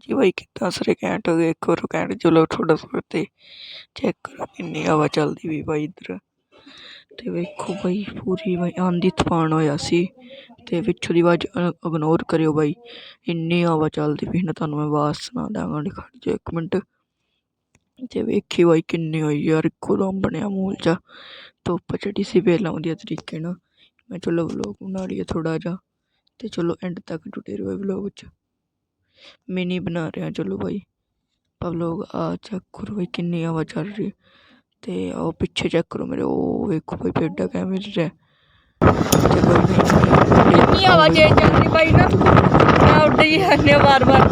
ਜੀ ਬਾਈ, ਕਿੱਦਾਂ ਸਾਰੇ ਘੈਂਟ ਹੋ ਗਏ? ਇੱਕ ਵਾਰ ਘੈਂਟ ਚਲੋ ਤੁਹਾਡਾ ਸੋ ਤੇ ਚੈੱਕ ਕਰੋ ਕਿੰਨੀ ਹਵਾ ਚੱਲਦੀ ਵੀ ਬਾਈ ਇੱਧਰ। ਤੇ ਵੇਖੋ ਬਾਈ, ਪੂਰੀ ਬਾਈ ਆਂਦੀ ਤੂਫਾਨ ਹੋਇਆ ਸੀ ਤੇ ਪਿੱਛੋਂ ਦੀ ਆਵਾਜ਼ ਇਗਨੋਰ ਕਰਿਓ ਬਾਈ। ਇੰਨੀ ਹਵਾ ਚੱਲਦੀ ਪਈ ਨਾ ਤੁਹਾਨੂੰ ਮੈਂ ਆਵਾਜ਼ ਸੁਣਾ ਦਾਂਗਾ ਖੜ ਜਾ ਇੱਕ ਮਿੰਟ। ਤੇ ਵੇਖੀ ਬਾਈ ਕਿੰਨੀ ਹੋਈ ਯਾਰ, ਇੱਕੋ ਦਮ ਬਣਿਆ ਮੂਲ ਜਾ ਧੁੱਪ ਚੜੀ ਸੀ ਵੇਲਾ ਵਧੀਆ ਤਰੀਕੇ ਨਾਲ। ਮੈਂ ਚਲੋ ਵਲੋਗ ਬਣਾ ਲਈਏ ਥੋੜਾ ਜਿਹਾ। ਤੇ ਚਲੋ ਐਂਡ ਤੱਕ ਜੁੜੇ ਰਹੋ ਵਲੋਗ 'ਚ। ਮਿਨੀ ਬਣਾ ਰਿਹਾ ਚਲੋ ਬਾਈ। ਆਪਾਂ ਵਲੋਗ ਆ ਚੈੱਕ ਕਰੋ ਬਾਈ ਕਿੰਨੀ ਹਵਾ ਚੱਲ ਰਹੀ ਹੈ। ਤੇ ਉਹ ਪਿੱਛੇ ਚੈੱਕ ਕਰੋ ਮੇਰੇ ਉਹ ਵੇਖੋ ਬਾਈ ਪੇਡਾ ਕਿਵੇਂ ਰਿਹਾ। ਇੰਨੀ ਹਵਾ ਜੇ ਚੱਲ ਰਹੀ ਬਾਈ ਨਾ। ਮੈਂ ਉੱਡ ਹੀ ਜਾਂਦੇ ਵਾਰ ਵਾਰ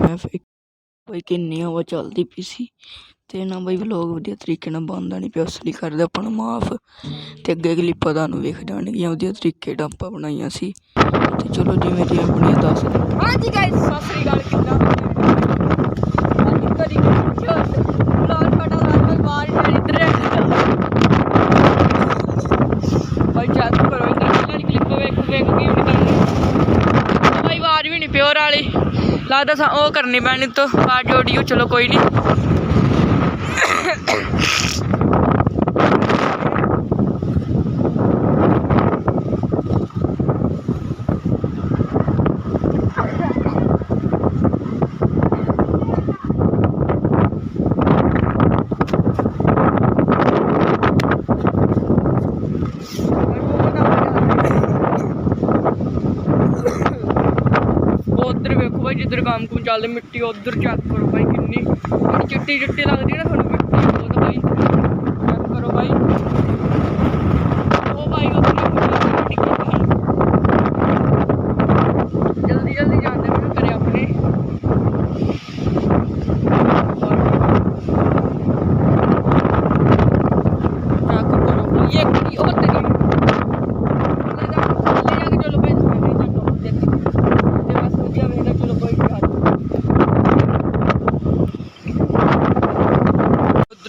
ਮੈਂ ਬਾਈ ਕਿੰਨੀ ਹਵਾ ਚੱਲਦੀ ਪਈ ਸੀ। ਤੇ ਨਾ ਬਾਈ ਵਲੋਗ ਵਧੀਆ ਤਰੀਕੇ ਨਾਲ ਬਣਦਾ ਨਹੀਂ ਪਿਆ ਉਸ ਲਈ ਕਰਦੇ ਆਪਾਂ ਨੂੰ ਮਾਫ। ਤੇ ਅੱਗੇ ਕਲਿੱਪਾਂ ਤੁਹਾਨੂੰ ਵੇਖ ਜਾਣਗੀਆਂ, ਵਧੀਆ ਤਰੀਕੇ ਨਾਲ ਆਪਾਂ ਬਣਾਈਆਂ ਸੀ। ਤੇ ਚਲੋ ਜਿਵੇਂ ਜਿਵੇਂ ਬਣੀਆਂ ਦੱਸ ਦਿਓ ਹਾਂਜੀ ਗਾਇਸ ਸਤਿ ਸ੍ਰੀ ਅਕਾਲ ਕਿੱਦਾਂ ਅੱਜ ਕਰੀ ਚੋਟ ਲਾਲ ਫਟਾ ਲਾਲ ਬਾਹਰ ਹੀ ਇੱਧਰ ਬਾਈ ਚੱਕ ਕਰੋ ਇੱਧਰ ਕਿਹੜੀ ਕਲਿੱਪ ਵੇਖ ਵੇਖ ਕੇ ਵੀ ਕਰਨੀ ਬਾਈ ਆਵਾਜ਼ ਵੀ ਨਹੀਂ ਪਿਓਰ ਵਾਲੀ ਲੱਗਦਾ ਸਾ ਉਹ ਕਰਨੀ ਪੈਣੀ ਤੋਂ ਆਵਾਜ਼ ਆਡੀਓ ਚਲੋ ਕੋਈ ਨਹੀਂ ਉਧਰ ਵੇਖੋ ਭਾਈ ਜਿੱਧਰ ਕੰਮ ਕੁਮ ਚੱਲਦੇ, ਮਿੱਟੀ ਉਧਰ ਚੈੱਕ ਕਰੋ ਭਾਈ ਕਿੰਨੀ। ਕਿੰਨੀ ਚਿੱਟੀ ਚਿੱਟੀ ਲੱਗਦੀ ਨਾ ਤੁਹਾਨੂੰ ਮਿੱਟੀ ਬਹੁਤ ਭਾਈ ਚੈੱਕ ਕਰੋ ਭਾਈ ਉਹ ਭਾਈ ਉਧਰ ਮਿੱਟੀ ਕਿੰਨੀ ਜਲਦੀ ਜਲਦੀ ਜਾਂਦੇ ਮੈਨੂੰ ਕਰੇ ਆਪਣੇ ਚੈੱਕ ਕਰੋ ਭਾਈ ਇਹ ਕੀ ਉਹ ਤੇਰੀ ਲੈ ਜਾ ਲੈ ਜਾ ਕੇ ਚਲੋ ਭਾਈ ਸਾਰੇ ਚੱਲੋ ਦੇਖ ਤੇ ਬਸ ਵਧੀਆ ਵੇਖਦਾ ਚਲੋ ਕੋਈ ਨਹੀਂ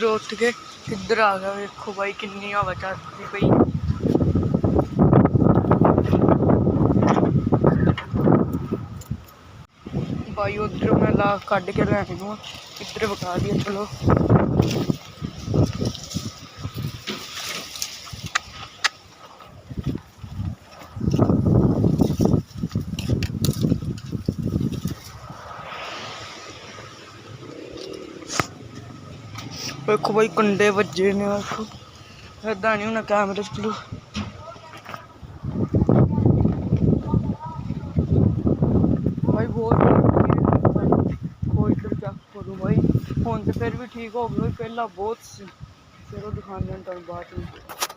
ਉਧਰ ਉੱਠ ਕੇ ਇੱਧਰ ਆ ਗਿਆ, ਵੇਖੋ ਬਾਈ ਕਿੰਨੀ ਹਵਾ ਚੱਲਦੀ ਪਈ। ਬਾਈ ਉੱਧਰੋਂ ਮੈਂ ਲਾ ਕੱਢ ਕੇ ਲੈ ਨੂੰ ਇੱਧਰ ਵਿਖਾ ਦਿਆ ਚਲੋ। ਵੇਖੋ ਬਾਈ ਕੰਡੇ ਵੱਜੇ ਨੇ ਵੇਖੋ ਏਦਾਂ ਨਹੀਂ ਹੁਣ ਕੈਮਰੇ ਚ ਚਲੋ। ਬਾਈ ਬਹੁਤ ਕੋਈ ਇੱਧਰ ਚੱਕ ਕਰੋ ਬਾਈ। ਹੁਣ ਤੇ ਫਿਰ ਵੀ ਠੀਕ ਹੋ ਗਿਆ ਪਹਿਲਾਂ ਬਹੁਤ ਸੀ। ਚਲੋ ਦਿਖਾਉਂਦੇ ਹਾਂ ਤੁਹਾਨੂੰ ਬਾਅਦ ਵਿੱਚ।